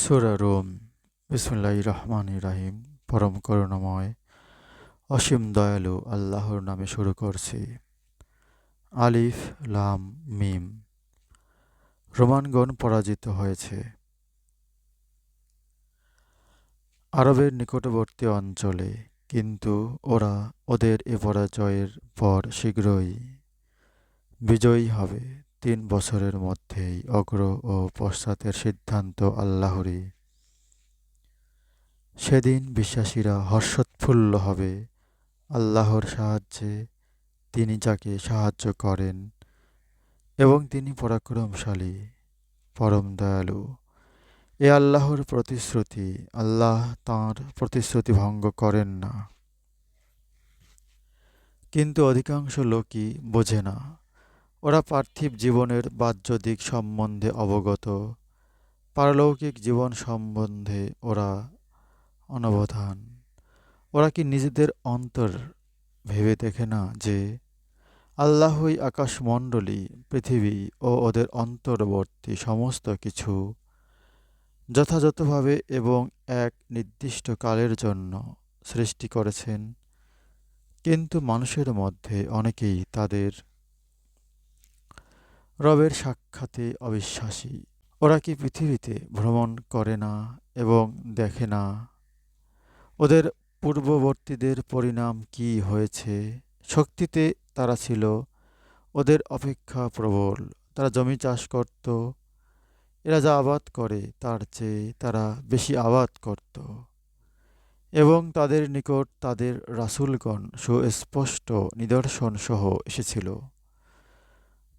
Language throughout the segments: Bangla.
সুরা রোম বিসমুল্লাহ রহমান রাহিম, পরম করুণাময়, অসীম দয়ালু আল্লাহর নামে শুরু করছি। আলিফ, লাম, মিম। রোমানগণ পরাজিত হয়েছে। আরবের নিকটবর্তী অঞ্চলে, কিন্তু ওরা ওদের এ পরাজয়ের পর শীঘ্রই বিজয়ী হবে। তিন বছরের মধ্যেই অগ্র ও পশ্চাতের সিদ্ধান্ত আল্লাহরই। সেদিন বিশ্বাসীরা হর্ষোৎফুল্ল হবে। আল্লাহর সাহায্যে তিনি যাকে সাহায্য করেন এবং তিনি পরাক্রমশালী, পরম দয়ালু। এ আল্লাহর প্রতিশ্রুতি, আল্লাহ তাঁর প্রতিশ্রুতি ভঙ্গ করেন না। কিন্তু অধিকাংশ লোকই বোঝে না। ওরা পার্থিব জীবনের বাহ্য দিক সম্বন্ধে অবগত। পারলৌকিক জীবন সম্বন্ধে ওরা অনবধান। ওরা কি নিজেদের অন্তর ভেবে দেখে না যে আল্লাহই আকাশমণ্ডলী, পৃথিবী ও ওদের অন্তর্বর্তী সমস্ত কিছু যথাযথভাবে এবং এক নির্দিষ্ট কালের জন্য সৃষ্টি করেছেন? কিন্তু মানুষের মধ্যে অনেকেই তাদের রবের সাক্ষাতে অবিশ্বাসী। ওরা কি পৃথিবীতে ভ্রমণ করে না এবং দেখে না? ওদের পূর্ববর্তীদের পরিণাম কি হয়েছে? শক্তিতে তারা ছিল। ওদের অপেক্ষা প্রবল। তারা জমি চাষ করত। এরা যা আবাদ করে, তার চেয়ে তারা বেশি আবাদ করত। এবং তাদের নিকট তাদের রাসুলগণ সুস্পষ্ট নিদর্শন সহ এসেছিল।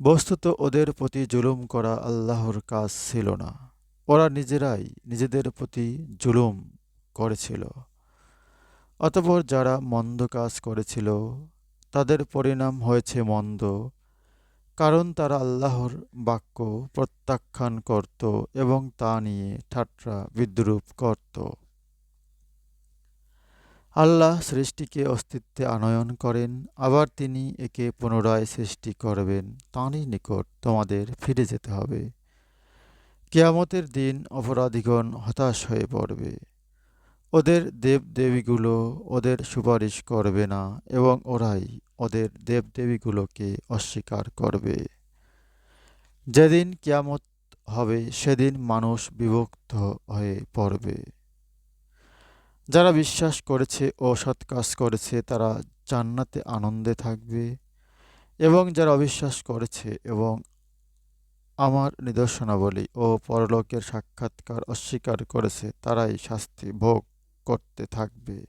বস্তুত ওদের প্রতি জুলুম করা আল্লাহর কাজ ছিল না। ওরা নিজেরাই নিজেদের প্রতি জুলুম করেছিল। অতপর যারা মন্দ কাজ করেছিল, তাদের পরিণাম হয়েছে মন্দ, কারণ তারা আল্লাহর বাক্য প্রত্যাখ্যান করত এবং তা নিয়ে ঠাট্টা বিদ্রুপ করত। আল্লাহ সৃষ্টিকে অস্তিত্বে আনয়ন করেন, আবার তিনি একে পুনরায় সৃষ্টি করবেন। তাঁরই নিকট তোমাদের ফিরে যেতে হবে। কেয়ামতের দিন অপরাধীগণ হতাশ হয়ে পড়বে। ওদের দেবদেবীগুলো ওদের সুপারিশ করবে না এবং ওরাই ওদের দেবদেবীগুলোকে অস্বীকার করবে। যেদিন কিয়ামত হবে, সেদিন মানুষ বিভক্ত হয়ে পড়বে। যারা বিশ্বাস করেছে ও সৎ কাজ করেছে, তারা জান্নাতে আনন্দে থাকবে। এবং যারা অবিশ্বাস করেছে এবং আমার নিদর্শনাবলী ও পরলোকের সাক্ষাৎকার অস্বীকার করেছে, তারাই শাস্তি ভোগ করতে থাকবে।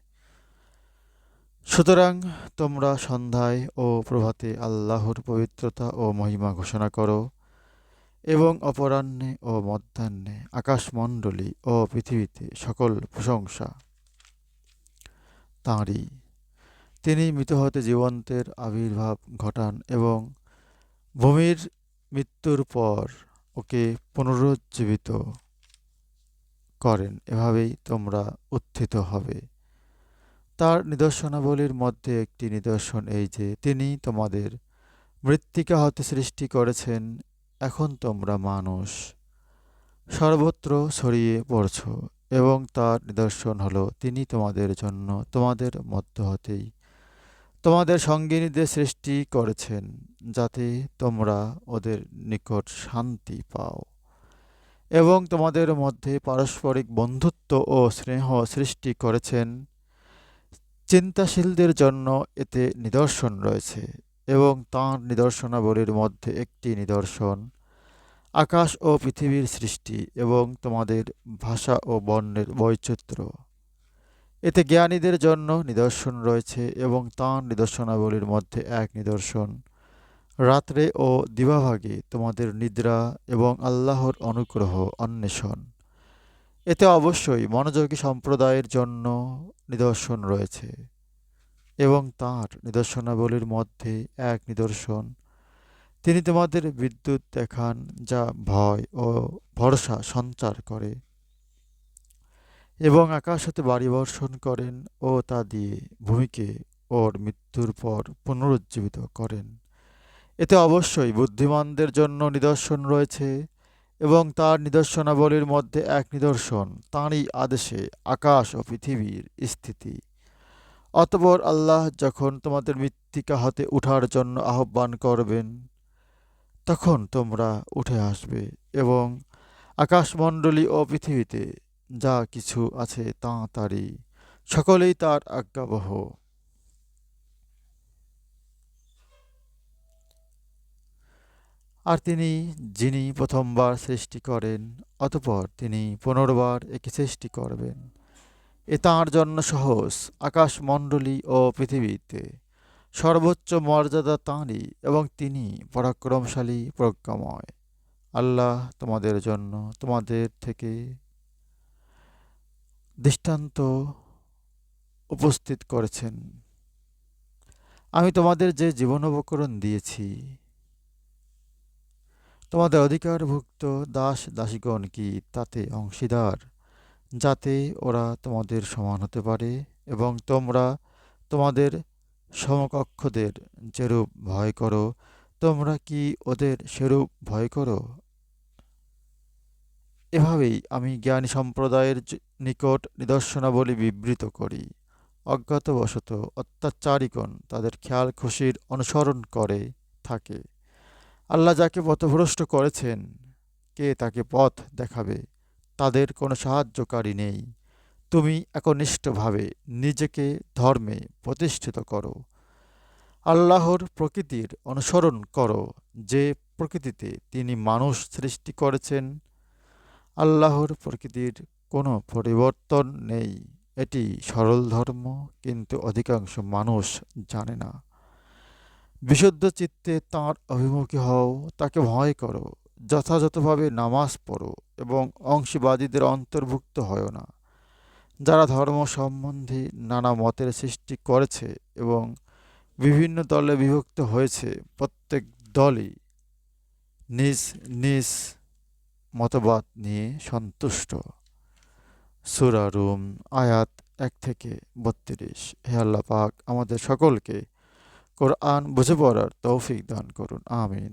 সুতরাং তোমরা সন্ধ্যায় ও প্রভাতে আল্লাহর পবিত্রতা ও মহিমা ঘোষণা করো এবং অপরাহ্নে ও মধ্যাহ্নে আকাশমণ্ডলী ও পৃথিবীতে সকল প্রশংসা। তাঁরই। তিনি মৃত হতে জীবন্তের আবির্ভাব ঘটান এবং ভূমির মৃত্যুর পর ওকে পুনরুজ্জীবিত করেন। এভাবেই তোমরা উত্থিত হবে। তার নিদর্শনাবলীর মধ্যে একটি নিদর্শন এই যে, তিনি তোমাদের মৃত্তিকা হতে সৃষ্টি করেছেন, এখন তোমরা মানুষ। সর্বত্র ছড়িয়ে পড়ছ। এবং তার নিদর্শন হলো, তিনি তোমাদের জন্য, তোমাদের মধ্য হতেই, তোমাদের সঙ্গিনীদের সৃষ্টি করেছেন, যাতে তোমরা ওদের নিকট শান্তি পাও এবং তোমাদের মধ্যে পারস্পরিক বন্ধুত্ব ও স্নেহ সৃষ্টি করেছেন। চিন্তাশীলদের জন্য এতে নিদর্শন রয়েছে এবং তাঁর নিদর্শনাবলীর মধ্যে একটি নিদর্শন আকাশ ও পৃথিবীর সৃষ্টি এবং তোমাদের ভাষা ও বর্ণের বৈচিত্র্য। এতে জ্ঞানীদের জন্য নিদর্শন রয়েছে এবং তাঁর নিদর্শনাবলীর মধ্যে এক নিদর্শন। রাত্রে ও দিবাভাগে তোমাদের নিদ্রা এবং আল্লাহর অনুগ্রহ অন্বেষণ। এতে অবশ্যই মনোযোগী সম্প্রদায়ের জন্য নিদর্শন রয়েছে এবং তাঁর নিদর্শনাবলীর মধ্যে এক নিদর্শন তিনি তোমাদের বিদ্যুৎ দেখান, যা ভয় ও ভরসা সঞ্চার করে এবং আকাশ হতে বাড়ি বর্ষণ করেন ও তা দিয়ে ভূমিকে ওর মৃত্যুর পর পুনরুজ্জীবিত করেন। এতে অবশ্যই বুদ্ধিমানদের জন্য নিদর্শন রয়েছে এবং তার নিদর্শনাবলীর মধ্যে এক নিদর্শন, তাঁরই আদেশে আকাশ ও পৃথিবীর স্থিতি। অতপর আল্লাহ যখন তোমাদের মৃত্তিকা হতে উঠার জন্য আহ্বান করবেন তখন তোমরা উঠে আসবে এবং আকাশমণ্ডলী ও পৃথিবীতে যা কিছু আছে তা সকলেই তার আজ্ঞাবহ। আর তিনি যিনি প্রথমবার সৃষ্টি করেন, অতপর তিনি পুনর্বার একে সৃষ্টি করবেন। এ তাঁর জন্য সহজ আকাশমণ্ডলী ও পৃথিবীতে। সর্বোচ্চ মর্যাদা তাঁরই এবং তিনি পরাক্রমশালী, প্রজ্ঞাময়। আল্লাহ তোমাদের জন্য তোমাদের থেকে দৃষ্টান্ত উপস্থিত করেছেন। আমি তোমাদের যে জীবনোপকরণ দিয়েছি, তোমাদের অধিকারভুক্ত দাস দাসীগণ কি তাতে অংশীদার, যাতে ওরা তোমাদের সমান হতে পারে এবং তোমরা তোমাদের সমকক্ষদের যেরূপ ভয় করো, তোমরা কি ওদের সেরূপ ভয় করো? এভাবেই আমি জ্ঞানী সম্প্রদায়ের নিকট নিদর্শনাবলী বিবৃত করি। অজ্ঞাতবশত অত্যাচারীগণ তাদের খেয়াল খুশির অনুসরণ করে, থাকে। আল্লাহ যাকে পথভ্রষ্ট করেছেন, কে তাকে পথ দেখাবে, তাদের কোনো সাহায্যকারী নেই। তুমি একনিষ্ঠভাবে নিজেকে ধর্মে প্রতিষ্ঠিত করো। আল্লাহর প্রকৃতির অনুসরণ করো, যে প্রকৃতিতে তিনি মানুষ সৃষ্টি করেছেন। আল্লাহর প্রকৃতির কোনো পরিবর্তন নেই। এটি সরল ধর্ম, কিন্তু অধিকাংশ মানুষ জানে না। বিশুদ্ধ চিত্তে তাঁর অভিমুখী হও, তাকে ভয় করো, যথাযথভাবে নামাজ পড়ো এবং অংশীবাদীদের অন্তর্ভুক্ত হয় না। যারা ধর্ম সম্বন্ধে নানা মতের সৃষ্টি করেছে এবং বিভিন্ন দলে বিভক্ত হয়েছে, প্রত্যেক দলই নিজ নিজ মতবাদ নিয়ে সন্তুষ্ট। সুরা রুম, আয়াত এক থেকে বত্রিশ। হে আল্লাহ পাক আমাদের সকলকে কোরআন বুঝে পড়ার তৌফিক দান করুন, আমিন।